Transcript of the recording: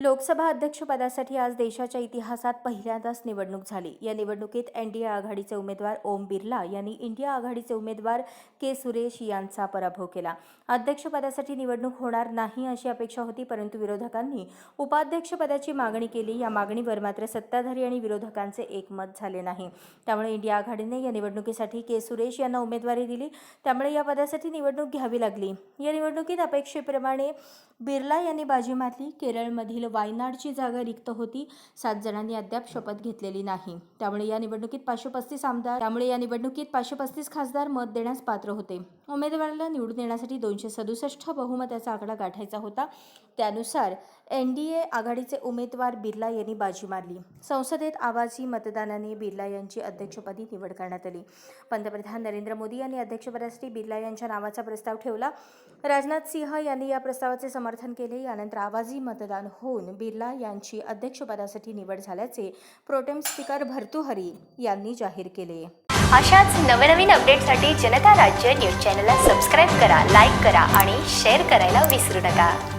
लोकसभा अध्यक्षपदासाठी आज देशाच्या इतिहासात पहिल्यांदाच निवडणूक झाली. या निवडणुकीत एनडीए आघाडीचे उमेदवार ओम बिर्ला यांनी इंडिया आघाडीचे उमेदवार के सुरेश यांचा पराभव केला. अध्यक्षपदासाठी निवडणूक होणार नाही अशी अपेक्षा होती परंतु विरोधकांनी उपाध्यक्षपदाची मागणी केली. या मागणीवर मात्र सत्ताधारी आणि विरोधकांचे एकमत झाले नाही. त्यामुळे इंडिया आघाडीने या निवडणुकीसाठी के सुरेश यांना उमेदवारी दिली. त्यामुळे या पदासाठी निवडणूक घ्यावी लागली. या निवडणुकीत अपेक्षेप्रमाणे बिर्ला यांनी बाजी मारली. केरळमधील वायनाडची जागा रिक्त होती. सात जणांनी अद्याप शपथ घेतलेली नाही. त्यामुळे या निवडणुकीत पाचशे पस्तीस आमदार त्यामुळे या निवडणुकीत पाचशे पस्तीस खासदार मत देण्यास पात्र होते. उमेदवाराला निवडून येण्यासाठी दोनशे सदुसष्ट बहुमताचा आकडा गाठायचा होता. त्यानुसार एन डी ए आघाडीचे उमेदवार बिर्ला यांनी बाजी मारली. संसदेत आवाजी मतदानाने बिर्ला यांची अध्यक्षपदी निवड करण्यात आली. पंतप्रधान नरेंद्र मोदी यांनी अध्यक्षपदासाठी बिर्ला यांच्या नावाचा प्रस्ताव ठेवला. राजनाथ सिंह यांनी या प्रस्तावाचे समर्थन केले. यानंतर आवाजी मतदान होऊन बिर्ला यांची अध्यक्षपदासाठी निवड झाल्याचे प्रोटेम स्पीकर भर्तुहरी यांनी जाहीर केले. अशाच नवनवीन अपडेटसाठी जनता राज्य न्यूज चॅनलला सबस्क्राईब करा लाईक करा आणि शेअर करायला विसरू नका.